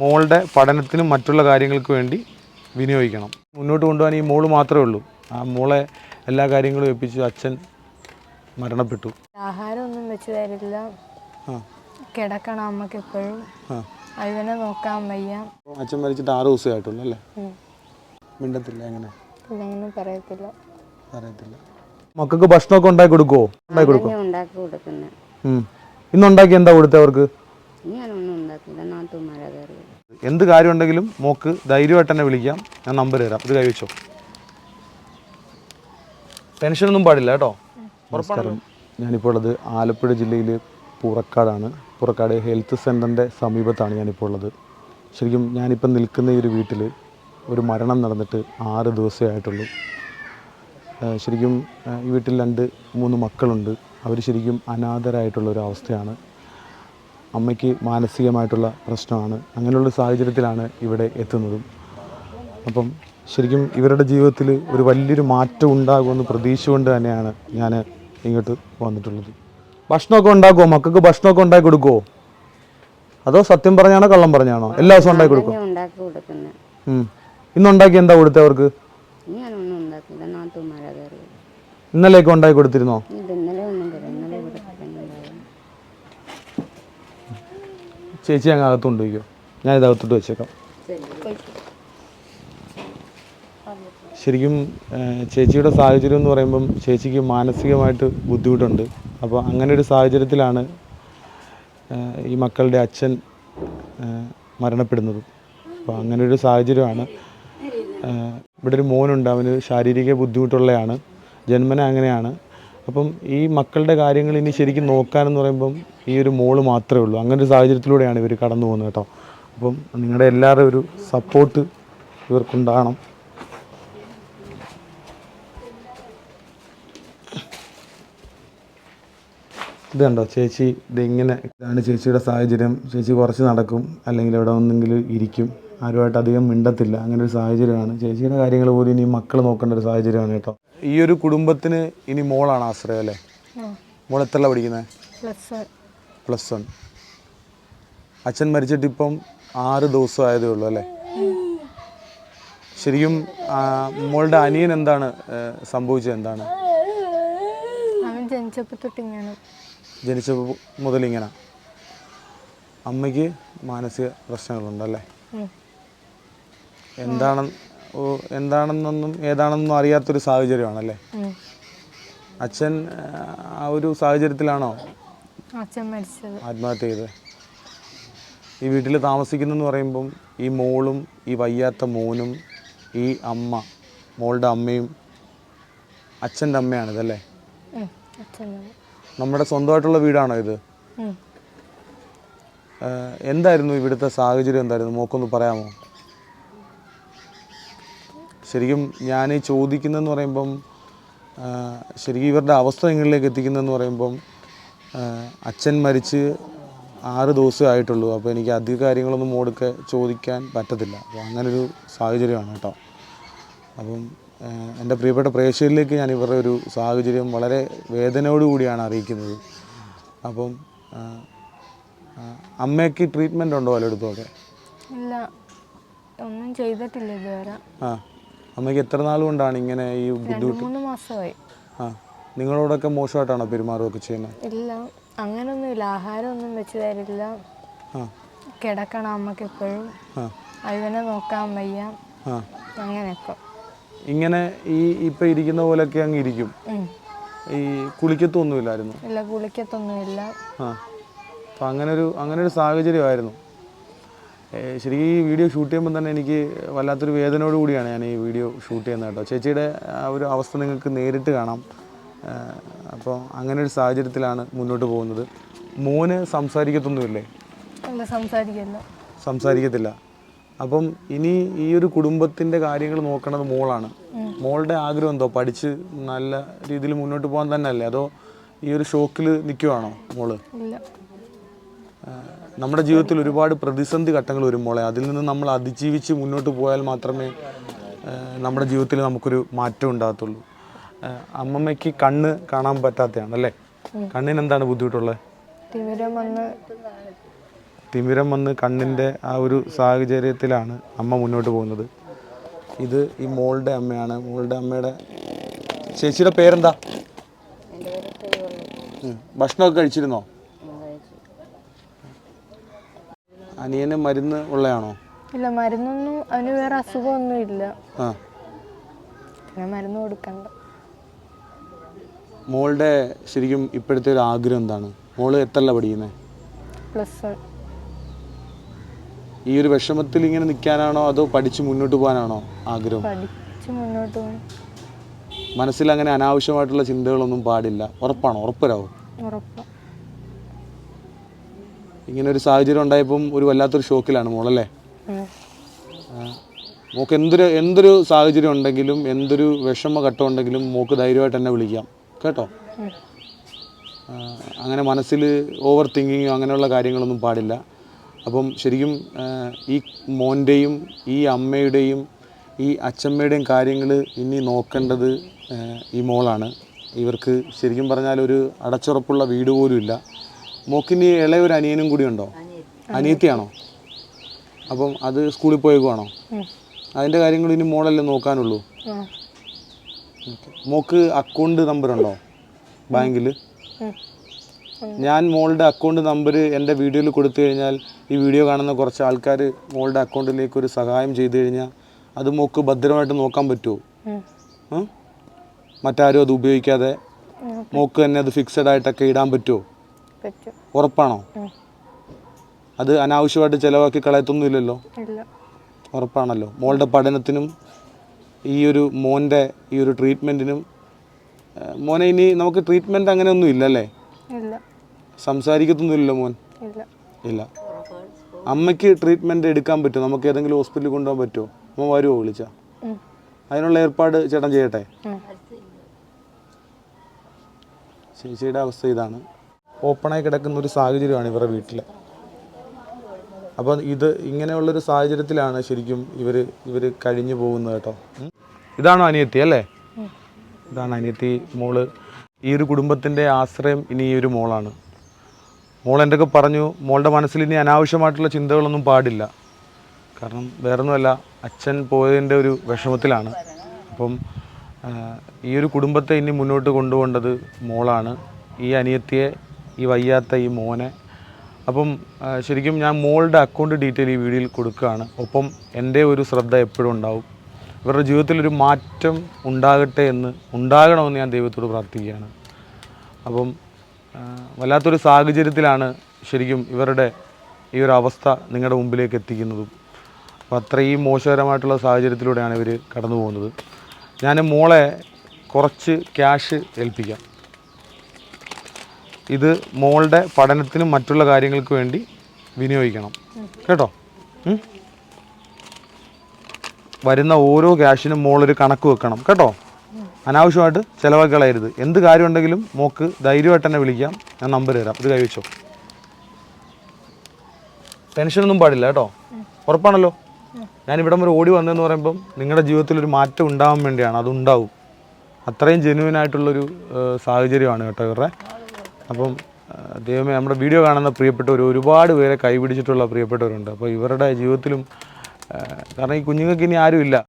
മോളുടെ പഠനത്തിനും മറ്റുള്ള കാര്യങ്ങൾക്ക് വേണ്ടി വിനിയോഗിക്കണം. മുന്നോട്ട് കൊണ്ടുപോകാൻ ഈ മോൾ മാത്രമേ ഉള്ളൂ. ആ മോളെ എല്ലാ കാര്യങ്ങളും എപ്പിച്ചു അച്ഛൻ മരണപ്പെട്ടു. ആഹാരമൊന്നും വെച്ച് തരില്ല. കിടക്കണം അമ്മയ്ക്ക് എപ്പോഴും. അതിനെ നോക്കാൻ വയ്യ അച്ഛൻ മരിച്ചിട്ട് ആറ് ദിവസമേ ആയിട്ടുള്ളൂ അല്ലേ? മിണ്ടത്തില്ല എങ്ങനെ? ഇല്ലെങ്കിലും പറയത്തില്ല. പറയത്തില്ല. മക്കൾക്ക് ഭക്ഷണമൊക്കെ ഉണ്ടാക്കി കൊടുക്കുവോ? ഉണ്ടാക്കി കൊടുക്കും ഞാൻ ഉണ്ടാക്കി കൊടുക്കുന്നത്. ഇന്നുണ്ടാക്കി എന്താ കൊടുത്തത് അവർക്ക്? ഞാനൊന്നും ഉണ്ടാക്കില്ല. നാട്ടുമാരാ കയറി എന്ത് കാര്യം ഉണ്ടെങ്കിലും മോക്ക് ധൈര്യമായിട്ട് തന്നെ വിളിക്കാം. ഞാൻ നമ്പർ തരാം. ഇത് കൈവച്ചോ ടെൻഷനൊന്നും പാടില്ല കേട്ടോ. നമസ്കാരം. ഞാനിപ്പോൾ ഉള്ളത് ആലപ്പുഴ ജില്ലയിൽ പുറക്കാടാണ്. പുറക്കാട് ഹെൽത്ത് സെന്ററിന്റെ സമീപത്താണ് ഞാനിപ്പോൾ ഉള്ളത്. ശരിക്കും ഞാനിപ്പം നിൽക്കുന്ന ഈ ഒരു വീട്ടിൽ ഒരു മരണം നടന്നിട്ട് ആറ് ദിവസമേ ആയിട്ടുള്ളൂ. ശരിക്കും ഈ വീട്ടിൽ രണ്ട് മൂന്ന് മക്കളുണ്ട്. അവർ ശരിക്കും അനാഥരായിട്ടുള്ള ഒരു അവസ്ഥയാണ്. അമ്മയ്ക്ക് മാനസികമായിട്ടുള്ള പ്രശ്നമാണ്. അങ്ങനെയുള്ള സാഹചര്യത്തിലാണ് ഇവിടെ എത്തുന്നതും. അപ്പം ശരിക്കും ഇവരുടെ ജീവിതത്തിൽ ഒരു വലിയൊരു മാറ്റം ഉണ്ടാകുമെന്ന് പ്രതീക്ഷ കൊണ്ട് തന്നെയാണ് ഞാൻ ഇങ്ങോട്ട് വന്നിട്ടുള്ളത്. ഭക്ഷണമൊക്കെ ഉണ്ടാക്കുമോ മക്കൾക്ക് ഭക്ഷണമൊക്കെ ഉണ്ടാക്കി കൊടുക്കുമോ അതോ സത്യം പറഞ്ഞാണോ കള്ളം പറഞ്ഞാണോ? എല്ലാ ദിവസവും ഉണ്ടാക്കി കൊടുക്കും ഇന്നുണ്ടാക്കി എന്താ കൊടുത്തത് അവർക്ക്? ഇന്നലെയൊക്കെ ഉണ്ടാക്കി കൊടുത്തിരുന്നോ ഇത് ഇന്നലെ ഒന്നും കയറി ഇന്നലെ ഇവിടെ കിടന്നുണ്ടായിരുന്നു ചേച്ചി അങ്ങ് അകത്തുകൊണ്ട് കൊണ്ടുപോയിക്കോ ഞാൻ ഇത് അകത്തോട്ട് വെച്ചേക്കാം. ശരിക്കും ചേച്ചിയുടെ സാഹചര്യം എന്ന് പറയുമ്പം ചേച്ചിക്ക് മാനസികമായിട്ട് ബുദ്ധിമുട്ടുണ്ട്. അപ്പോൾ അങ്ങനെ ഒരു സാഹചര്യത്തിലാണ് ഈ മക്കളുടെ അച്ഛൻ മരണപ്പെടുന്നത്. അപ്പോൾ അങ്ങനെ ഒരു സാഹചര്യമാണ്. ഇവിടെ ഒരു മോനുണ്ട്. അവന് ശാരീരിക ബുദ്ധിമുട്ടുള്ളതാണ് ജന്മന അങ്ങനെയാണ്. അപ്പം ഈ മക്കളുടെ കാര്യങ്ങൾ ഇനി ശരിക്കും നോക്കാനെന്ന് പറയുമ്പം ഈ ഒരു മോൾ മാത്രമേ ഉള്ളൂ. അങ്ങനെ ഒരു സാഹചര്യത്തിലൂടെയാണ് ഇവർ കടന്നു പോകുന്നത് കേട്ടോ. അപ്പം നിങ്ങളുടെ എല്ലാവരുടെ ഒരു സപ്പോർട്ട് ഇവർക്കുണ്ടാകണം. ഇത് കണ്ടോ? ചേച്ചി ഇതെങ്ങനെ ഇതാണ് ചേച്ചിയുടെ സാഹചര്യം? ചേച്ചി കുറച്ച് നടക്കും അല്ലെങ്കിൽ ഇവിടെ ഒന്നെങ്കിലും ഇരിക്കും. ആരുമായിട്ട് അധികം മിണ്ടത്തില്ല. അങ്ങനെ ഒരു സാഹചര്യമാണ്. ചേച്ചിയുടെ കാര്യങ്ങൾ പോലും ഇനി മക്കൾ നോക്കേണ്ട ഒരു സാഹചര്യമാണ് കേട്ടോ. ഈ ഒരു കുടുംബത്തിന് ഇനി മോളാണ് ആശ്രയം അല്ലേ? മോൾ എത്രല്ല പഠിക്കുന്നത് പ്ലസ് വൺ അച്ഛൻ മരിച്ചിട്ട് ഇപ്പം ആറ് ദിവസം ആയതേ ഉള്ളൂ അല്ലേ? ശരിക്കും മോളുടെ അനിയൻ എന്താണ് സംഭവിച്ചത് എന്താണ്? ജനിച്ചപ്പോൾ ജനിച്ച മുതൽ ഇങ്ങനെ. അമ്മയ്ക്ക് മാനസിക പ്രശ്നങ്ങളുണ്ടല്ലേ ഉം. എന്താണെന്നൊന്നും ഏതാണെന്നൊന്നും അറിയാത്തൊരു സാഹചര്യമാണല്ലേ. അച്ഛൻ ആ, ആ ഒരു സാഹചര്യത്തിലാണോ അച്ഛൻ മരിച്ചത്. ആത്മഹത്യ ചെയ്തത്? ഈ വീട്ടിൽ താമസിക്കുന്നെന്ന് പറയുമ്പം ഈ മോളും ഈ വയ്യാത്ത മോനും ഈ അമ്മ മോളുടെ അമ്മയും അച്ഛന്റെ അമ്മയാണ് ഇതല്ലേ നമ്മുടെ സ്വന്തമായിട്ടുള്ള വീടാണോ ഇത്? എന്തായിരുന്നു ഇവിടുത്തെ സാഹചര്യം എന്തായിരുന്നു? മോക്കൊന്ന് പറയാമോ? ശരിക്കും ഞാൻ ചോദിക്കുന്നതെന്ന് പറയുമ്പം ശരിക്കും ഇവരുടെ അവസ്ഥ നിങ്ങളിലേക്ക് എത്തിക്കുന്നതെന്ന് പറയുമ്പം അച്ഛൻ മരിച്ച് ആറ് ദിവസമേ ആയിട്ടുള്ളൂ. അപ്പോൾ എനിക്ക് അധിക കാര്യങ്ങളൊന്നും മോടൊക്കെ ചോദിക്കാൻ പറ്റത്തില്ല. അപ്പോൾ അങ്ങനൊരു സാഹചര്യമാണ് കേട്ടോ. അപ്പം എന്റെ പ്രിയപ്പെട്ട പ്രേക്ഷകരിലേക്ക് ഞാൻ ഇവരുടെ ഒരു സാഹചര്യം വളരെ വേദനയോടുകൂടിയാണ് അറിയിക്കുന്നത്. അപ്പം അമ്മയ്ക്ക് ട്രീറ്റ്മെന്റ് ഉണ്ടോ പലയിടത്തുമൊക്കെ ഇല്ല. ഒന്നും ചെയ്തിട്ടില്ല ഇതുവരെ. ആ. അമ്മയ്ക്ക് എത്ര നാൾ കൊണ്ടാണ് ഇങ്ങനെ ഈ ബുദ്ധിമുട്ട്? മൂന്ന് മാസമായി. ആ നിങ്ങളോടൊക്കെ മോശമായിട്ടാണോ പെരുമാറുകയൊക്കെ ചെയ്യുന്നത് ഇല്ല അങ്ങനൊന്നുമില്ല. ആഹാരമൊന്നും വെച്ച് തരില്ല. ആ. കിടക്കണം അമ്മയ്ക്ക് എപ്പോഴും. ആ. ഇവനെ നോക്കാൻ വയ്യ. ആ. അങ്ങനെയൊക്കെ. ഇങ്ങനെ ഈ ഇപ്പൊ ഇരിക്കുന്ന പോലെയൊക്കെ അങ്ങ് ഇരിക്കും. ഉം. ഈ കുളിക്കത്തൊന്നുമില്ലായിരുന്നു? ഇല്ല കുളിക്കത്തൊന്നുമില്ല. ആ. അപ്പം അങ്ങനെ ഒരു അങ്ങനെ ഒരു സാഹചര്യമായിരുന്നു. ശരിക്കും ഈ വീഡിയോ ഷൂട്ട് ചെയ്യുമ്പോൾ തന്നെ എനിക്ക് വല്ലാത്തൊരു വേദനയോട് കൂടിയാണ് ഞാൻ ഈ വീഡിയോ ഷൂട്ട് ചെയ്യുന്നത് കേട്ടോ. ചേച്ചിയുടെ ആ ഒരു അവസ്ഥ നിങ്ങൾക്ക് നേരിട്ട് കാണാം. അപ്പോൾ അങ്ങനെ ഒരു സാഹചര്യത്തിലാണ് മുന്നോട്ട് പോകുന്നത്. മോന് സംസാരിക്കത്തൊന്നുമില്ലേ? സംസാരിക്കില്ല സംസാരിക്കത്തില്ല. അപ്പം ഇനി ഈ ഒരു കുടുംബത്തിന്റെ കാര്യങ്ങൾ നോക്കണത് മോളാണ്. മോളുടെ ആഗ്രഹം എന്തോ? പഠിച്ച് നല്ല രീതിയിൽ മുന്നോട്ട് പോകാൻ തന്നെ അല്ലേ അതോ ഈ ഒരു ഷോക്കിൽ നിൽക്കുവാണോ മോൾ? നമ്മുടെ ജീവിതത്തിൽ ഒരുപാട് പ്രതിസന്ധി ഘട്ടങ്ങൾ വരും മോളെ. അതിൽ നിന്ന് നമ്മൾ അതിജീവിച്ച് മുന്നോട്ട് പോയാൽ മാത്രമേ നമ്മുടെ ജീവിതത്തിൽ നമുക്കൊരു മാറ്റം ഉണ്ടാകത്തുള്ളൂ. അമ്മമ്മയ്ക്ക് കണ്ണ് കാണാൻ പറ്റാത്തതാണ് അല്ലേ? കണ്ണിന് എന്താണ് ബുദ്ധിമുട്ടുള്ളത്? തിമിരം വന്ന് തിമിരം വന്ന് കണ്ണിന്റെ ആ ഒരു സാഹചര്യത്തിലാണ് അമ്മ മുന്നോട്ട് പോകുന്നത്. ഇത് ഈ മോളുടെ അമ്മയാണ്. മോളുടെ അമ്മയുടെ ചേച്ചിയുടെ പേരെന്താ. ഭക്ഷണമൊക്കെ കഴിച്ചിരുന്നോ ഞാൻ കഴിച്ചു അനിയന് മരുന്ന് ഉള്ളയാണോ? ഇല്ല മരുന്നൊന്നും അവന് വേറെ അസുഖമൊന്നും ഇല്ല ആ. പിന്നെ മരുന്ന് കൊടുക്കണ്ട. മോളുടെ ശരിക്കും ഇപ്പോഴത്തെ ഒരു ആഗ്രഹം എന്താണ്? മോൾ എത്രല്ല പഠിക്കുന്നത് പ്ലസ് വൺ. ഈ ഒരു വിഷമത്തിൽ ഇങ്ങനെ നിൽക്കാനാണോ അതോ പഠിച്ച് മുന്നോട്ട് പോകാനാണോ ആഗ്രഹം? പഠിച്ച് മുന്നോട്ട് പോകണം മനസ്സിൽ അങ്ങനെ അനാവശ്യമായിട്ടുള്ള ചിന്തകളൊന്നും പാടില്ല. ഉറപ്പാണോ? ഉറപ്പരാവോ ഉറപ്പാണ് ഇങ്ങനെ ഒരു സാഹചര്യം ഉണ്ടായപ്പം ഒരു വല്ലാത്തൊരു ഷോക്കിലാണ് മോളല്ലേ? മോക്ക് എന്തൊരു എന്തൊരു സാഹചര്യം ഉണ്ടെങ്കിലും എന്തൊരു വിഷമ ഘട്ടം ഉണ്ടെങ്കിലും മോക്ക് ധൈര്യമായിട്ട് എന്നെ വിളിക്കാം. കേട്ടോ? അങ്ങനെ മനസ്സിൽ ഓവർ തിങ്കിങ്ങോ അങ്ങനെയുള്ള കാര്യങ്ങളൊന്നും പാടില്ല. അപ്പം ശരിക്കും ഈ മോന്റെയും ഈ അമ്മയുടെയും ഈ അച്ഛമ്മയുടെയും കാര്യങ്ങൾ ഇനി നോക്കേണ്ടത് ഈ മോളാണ്. ഇവർക്ക് ശരിക്കും പറഞ്ഞാൽ ഒരു അടച്ചുറപ്പുള്ള വീട് പോലും ഇല്ല. മോക്കിനി ഇളയ ഒരു അനിയനും കൂടി ഉണ്ടോ? അനിയത്തിയാണോ? അപ്പം അത് സ്കൂളിൽ പോയേക്കുവാണോ? അതിന്റെ കാര്യങ്ങൾ ഇനി മോളല്ലേ നോക്കാനുള്ളൂ. മോക്ക് അക്കൗണ്ട് നമ്പർ ഉണ്ടോ ബാങ്കിൽ? ഞാൻ മോളുടെ അക്കൗണ്ട് നമ്പർ എന്റെ വീഡിയോയിൽ കൊടുത്തു കഴിഞ്ഞാൽ ഈ വീഡിയോ കാണുന്ന കുറച്ച് ആൾക്കാർ മോളുടെ അക്കൗണ്ടിലേക്ക് ഒരു സഹായം ചെയ്തു കഴിഞ്ഞാൽ അത് മോക്ക് ഭദ്രമായിട്ട് നോക്കാൻ പറ്റുമോ? മറ്റാരും അത് ഉപയോഗിക്കാതെ മോക്ക് തന്നെ അത് ഫിക്സഡ് ആയിട്ടൊക്കെ ഇടാൻ പറ്റുമോ? പറ്റും ഉറപ്പാണോ? അത് അനാവശ്യമായിട്ട് ചിലവാക്കി കളയത്തൊന്നുമില്ലല്ലോ? ഉറപ്പാണല്ലോ. മോളുടെ പഠനത്തിനും ഈ ഒരു മോന്റെ ഈ ഒരു ട്രീറ്റ്മെന്റിനും മോനെ ഇനി നമുക്ക് ട്രീറ്റ്മെന്റ് അങ്ങനെയൊന്നും ഇല്ലല്ലേ? ഇല്ല. സംസാരിക്കത്തൊന്നുമില്ലല്ലോ മോൻ? ഇല്ല. അമ്മയ്ക്ക് ട്രീറ്റ്മെന്റ് എടുക്കാൻ പറ്റുമോ? നമുക്ക് ഏതെങ്കിലും ഹോസ്പിറ്റലിൽ കൊണ്ടുപോകാൻ പറ്റുമോ? അമ്മ വരുമോ വിളിച്ച. അതിനുള്ള ഏർപ്പാട് ചേട്ടൻ ചെയ്യട്ടെ. ചേച്ചിയുടെ അവസ്ഥ ഇതാണ്. ഓപ്പണായി കിടക്കുന്ന ഒരു സാഹചര്യമാണ് ഇവരുടെ വീട്ടിൽ അപ്പം ഇത് ഇങ്ങനെയുള്ളൊരു സാഹചര്യത്തിലാണ് ശരിക്കും ഇവർ ഇവർ കഴിഞ്ഞു പോകുന്നത് കേട്ടോ. ഇതാണ് അനിയത്തി അല്ലേ. ഇതാണ് അനിയത്തി മോൾ. ഈ ഒരു കുടുംബത്തിന്റെ ആശ്രയം ഇനി ഈ ഒരു മോളാണ്. മോൾ എന്തൊക്കെ പറഞ്ഞു? മോളുടെ മനസ്സിൽ ഇനി അനാവശ്യമായിട്ടുള്ള ചിന്തകളൊന്നും പാടില്ല. കാരണം വേറൊന്നുമല്ല അച്ഛൻ പോയതിന്റെ ഒരു വിഷമത്തിലാണ്. അപ്പം ഈ ഒരു കുടുംബത്തെ ഇനി മുന്നോട്ട് കൊണ്ടുപോകേണ്ടത് മോളാണ്. ഈ അനിയത്തിയെ ഈ വയ്യാത്ത ഈ മോനെ. അപ്പം ശരിക്കും ഞാൻ മോളുടെ അക്കൗണ്ട് ഡീറ്റെയിൽ ഈ വീഡിയോയിൽ കൊടുക്കുകയാണ്. ഒപ്പം എന്റെ ഒരു ശ്രദ്ധ എപ്പോഴും ഉണ്ടാവും. ഇവരുടെ ജീവിതത്തിൽ ഒരു മാറ്റം ഉണ്ടാകട്ടെ എന്ന് ഉണ്ടാകണമെന്ന് ഞാൻ ദൈവത്തോട് പ്രാർത്ഥിക്കുകയാണ്. അപ്പം വല്ലാത്തൊരു സാഹചര്യത്തിലാണ് ശരിക്കും ഇവരുടെ ഈ ഒരു അവസ്ഥ നിങ്ങളുടെ മുമ്പിലേക്ക് എത്തിക്കുന്നതും. അപ്പോൾ അത്രയും മോശകരമായിട്ടുള്ള സാഹചര്യത്തിലൂടെയാണ് ഇവർ കടന്നു പോകുന്നത് ഞാൻ മോളെ കുറച്ച് ക്യാഷ് ഏൽപ്പിക്കാം. ഇത് മോളുടെ പഠനത്തിനും മറ്റുള്ള കാര്യങ്ങൾക്ക് വേണ്ടി വിനിയോഗിക്കണം. കേട്ടോ? വരുന്ന ഓരോ ക്യാഷിനും മോളൊരു കണക്ക് വെക്കണം. കേട്ടോ? അനാവശ്യമായിട്ട് ചിലവാക്കളയരുത് എന്ത് കാര്യം ഉണ്ടെങ്കിലും മോക്ക് ധൈര്യമായിട്ട് തന്നെ വിളിക്കാം. ഞാൻ നമ്പർ തരാം. ഇത് കൈവച്ചോ? ടെൻഷനൊന്നും പാടില്ല കേട്ടോ? ഉറപ്പാണല്ലോ? ഞാൻ ഇവിടം വരെ ഓടി വന്നതെന്ന് പറയുമ്പം നിങ്ങളുടെ ജീവിതത്തിൽ ഒരു മാറ്റം ഉണ്ടാവാൻ വേണ്ടിയാണ്. അതുണ്ടാവും. അത്രയും ജെന്യൂൻ ആയിട്ടുള്ളൊരു സാഹചര്യമാണ് കേട്ടോ ഇവരുടെ അപ്പം ദൈവമേ നമ്മുടെ വീഡിയോ കാണുന്ന പ്രിയപ്പെട്ടവർ ഒരുപാട് പേരെ കൈപിടിച്ചിട്ടുള്ള പ്രിയപ്പെട്ടവരുണ്ട്. അപ്പോൾ ഇവരുടെ ജീവിതത്തിലും കാരണം ഈ കുഞ്ഞുങ്ങൾക്ക് ഇനി ആരുമില്ല.